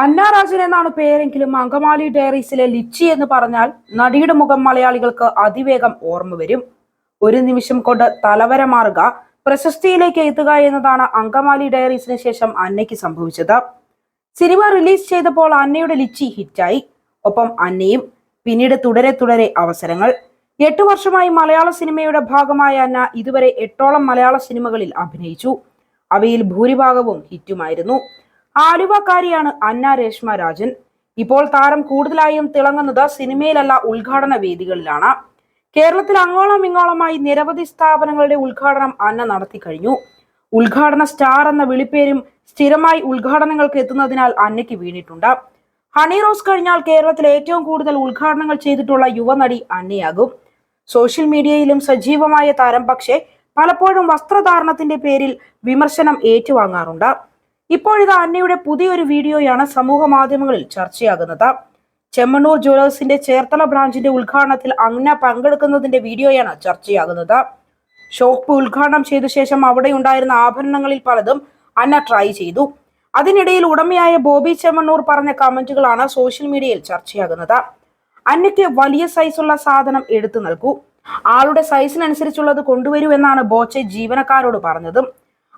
അന്ന രാജൻ എന്നാണ് പേരെങ്കിലും അങ്കമാലി ഡയറീസിലെ ലിച്ചി എന്ന് പറഞ്ഞാൽ നടിയുടെ മുഖം മലയാളികൾക്ക് അതിവേഗം ഓർമ്മ വരും. ഒരു നിമിഷം കൊണ്ട് തലവര മാറുക പ്രശസ്തിയിലേക്ക് എത്തുക എന്നതാണ് അങ്കമാലി ഡയറീസിന് ശേഷം അന്നയ്ക്ക് സംഭവിച്ചത്. സിനിമ റിലീസ് ചെയ്തപ്പോൾ അന്നയുടെ ലിച്ചി ഹിറ്റായി. ഒപ്പം അന്നയും പിന്നീട് തുടരെ തുടരെ അവസരങ്ങൾ. എട്ട് വർഷമായി മലയാള സിനിമയുടെ ഭാഗമായ അന്ന ഇതുവരെ എട്ടോളം മലയാള സിനിമകളിൽ അഭിനയിച്ചു. അവയിൽ ഭൂരിഭാഗവും ഹിറ്റുമായിരുന്നു. ആലുവക്കാരിയാണ് അന്ന രേഷ്മ രാജൻ. ഇപ്പോൾ താരം കൂടുതലായും തിളങ്ങുന്നത് സിനിമയിലല്ല ഉദ്ഘാടന വേദികളിലാണ്. കേരളത്തിൽ അങ്ങോളം ഇങ്ങോളമായി നിരവധി സ്ഥാപനങ്ങളുടെ ഉദ്ഘാടനം അന്ന നടത്തി കഴിഞ്ഞു. ഉദ്ഘാടന സ്റ്റാർ എന്ന വിളിപ്പേരും സ്ഥിരമായി ഉദ്ഘാടനങ്ങൾക്ക് എത്തുന്നതിനാൽ അന്നയ്ക്ക് വീണിട്ടുണ്ട്. ഹണി റോസ് കഴിഞ്ഞാൽ കേരളത്തിൽ ഏറ്റവും കൂടുതൽ ഉദ്ഘാടനങ്ങൾ ചെയ്തിട്ടുള്ള യുവനടി അന്നയാകും. സോഷ്യൽ മീഡിയയിലും സജീവമായ താരം പക്ഷേ പലപ്പോഴും വസ്ത്രധാരണത്തിന്റെ പേരിൽ വിമർശനം ഏറ്റുവാങ്ങാറുണ്ട്. ഇപ്പോഴിത് അന്നയുടെ പുതിയൊരു വീഡിയോയാണ് സമൂഹ മാധ്യമങ്ങളിൽ ചർച്ചയാകുന്നത്. ചെമ്മണ്ണൂർ ജ്വല്ലേഴ്സിന്റെ ചേർത്തല ബ്രാഞ്ചിന്റെ ഉദ്ഘാടനത്തിൽ അന്ന പങ്കെടുക്കുന്നതിന്റെ വീഡിയോയാണ് ചർച്ചയാകുന്നത്. ഷോപ്പ് ഉദ്ഘാടനം ചെയ്ത ശേഷം അവിടെ ഉണ്ടായിരുന്ന ആഭരണങ്ങളിൽ പലതും അന്ന ട്രൈ ചെയ്തു. അതിനിടയിൽ ഉടമയായ ബോബി ചെമ്മണ്ണൂർ പറഞ്ഞ കമന്റുകളാണ് സോഷ്യൽ മീഡിയയിൽ ചർച്ചയാകുന്നത്. അന്നയ്ക്ക് വലിയ സൈസുള്ള സാധനം എടുത്തു നൽകൂ. ആളുടെ സൈസിനനുസരിച്ചുള്ളത് കൊണ്ടുവരൂ എന്നാണ് ബോച്ചെ ജീവനക്കാരോട് പറഞ്ഞതും.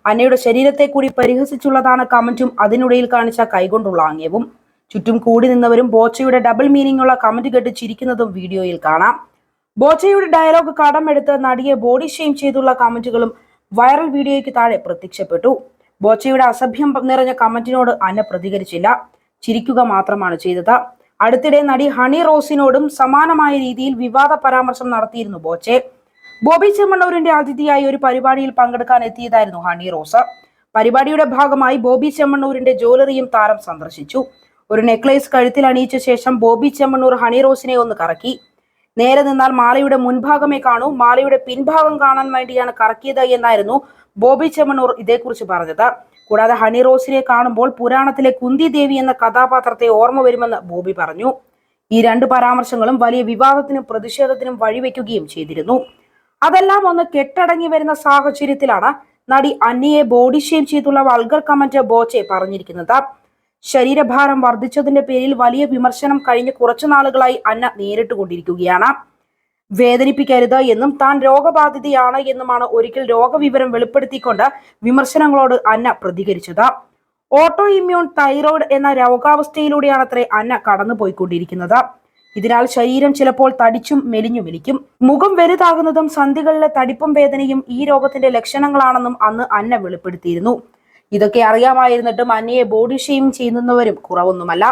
അന്നയുടെ ശരീരത്തെ കൂടി പരിഹസിച്ചുള്ളതാണ് കമന്റും അതിനിടയിൽ കാണിച്ച കൈകൊണ്ടുള്ള ആംഗ്യവും. ചുറ്റും കൂടി നിന്നവരും ബോച്ചയുടെ ഡബിൾ മീനിംഗ് ഉള്ള കമന്റ് കേട്ട് ചിരിക്കുന്നതും വീഡിയോയിൽ കാണാം. ബോച്ചയുടെ ഡയലോഗ് കടമെടുത്ത് നടിയെ ബോഡി ഷെയിം ചെയ്തുള്ള കമന്റുകളും വൈറൽ വീഡിയോയ്ക്ക് താഴെ പ്രത്യക്ഷപ്പെട്ടു. ബോച്ചയുടെ അസഭ്യം നിറഞ്ഞ കമന്റിനോട് അന്ന പ്രതികരിച്ചില്ല. ചിരിക്കുക മാത്രമാണ് ചെയ്തത്. അടുത്തിടെ നടി ഹണി റോസിനോടും സമാനമായ രീതിയിൽ വിവാദ പരാമർശം നടത്തിയിരുന്നു ബോച്ചെ. ബോബി ചെമ്മണ്ണൂരിന്റെ അതിഥിയായി ഒരു പരിപാടിയിൽ പങ്കെടുക്കാൻ എത്തിയതായിരുന്നു ഹണി റോസ. പരിപാടിയുടെ ഭാഗമായി ബോബി ചെമ്മണ്ണൂരിന്റെ ജ്വല്ലറിയും താരം സന്ദർശിച്ചു. ഒരു നെക്ലേസ് കഴുത്തിൽ അണിയിച്ച ശേഷം ബോബി ചെമ്മണ്ണൂർ ഹണി റോസിനെ ഒന്ന് കറക്കി. നേരെ നിന്നാൽ മാലയുടെ മുൻഭാഗമേ കാണൂ. മാലയുടെ പിൻഭാഗം കാണാൻ വേണ്ടിയാണ് കറക്കിയത് എന്നായിരുന്നു ബോബി ചെമ്മണ്ണൂർ ഇതേക്കുറിച്ച് പറഞ്ഞത്. കൂടാതെ ഹണി റോസിനെ കാണുമ്പോൾ പുരാണത്തിലെ കുന്തി ദേവി എന്ന കഥാപാത്രത്തെ ഓർമ്മ വരുമെന്ന് ബോബി പറഞ്ഞു. ഈ രണ്ട് പരാമർശങ്ങളും വലിയ വിവാദത്തിനും പ്രതിഷേധത്തിനും വഴിവെക്കുകയും ചെയ്തിരുന്നു. അതെല്ലാം ഒന്ന് കെട്ടടങ്ങി വരുന്ന സാഹചര്യത്തിലാണ് നടി അന്നയെ ബോഡി ഷെയിം ചെയ്തുള്ള വൾഗർ കമന്റ് ബോച്ചെ പറഞ്ഞിരിക്കുന്നത്. ശരീരഭാരം വർദ്ധിച്ചതിന്റെ പേരിൽ വലിയ വിമർശനം കഴിഞ്ഞ കുറച്ചു നാളുകളായി അന്ന നേരിട്ടുകൊണ്ടിരിക്കുകയാണ്. വേദനിപ്പിക്കരുത് എന്നും താൻ രോഗബാധിതയാണ് എന്നുമാണ് ഒരിക്കൽ രോഗവിവരം വെളിപ്പെടുത്തിക്കൊണ്ട് വിമർശനങ്ങളോട് അന്ന പ്രതികരിച്ചത്. ഓട്ടോ ഇമ്മ്യൂൺ തൈറോയ്ഡ് എന്ന രോഗാവസ്ഥയിലൂടെയാണ് അത്ര അന്ന കടന്നുപോയിക്കൊണ്ടിരിക്കുന്നത്. ഇതിനാൽ ശരീരം ചിലപ്പോൾ തടിച്ചും മെലിഞ്ഞു മെലിക്കും മുഖം വലുതാകുന്നതും സന്ധികളിലെ തടിപ്പും വേദനയും ഈ രോഗത്തിന്റെ ലക്ഷണങ്ങളാണെന്നും അന്ന് അന്ന വെളിപ്പെടുത്തിയിരുന്നു. ഇതൊക്കെ അറിയാമായിരുന്നിട്ടും അന്നയെ ബോഡി ഷെയിം ചെയ്യുന്നവരും കുറവൊന്നുമല്ല.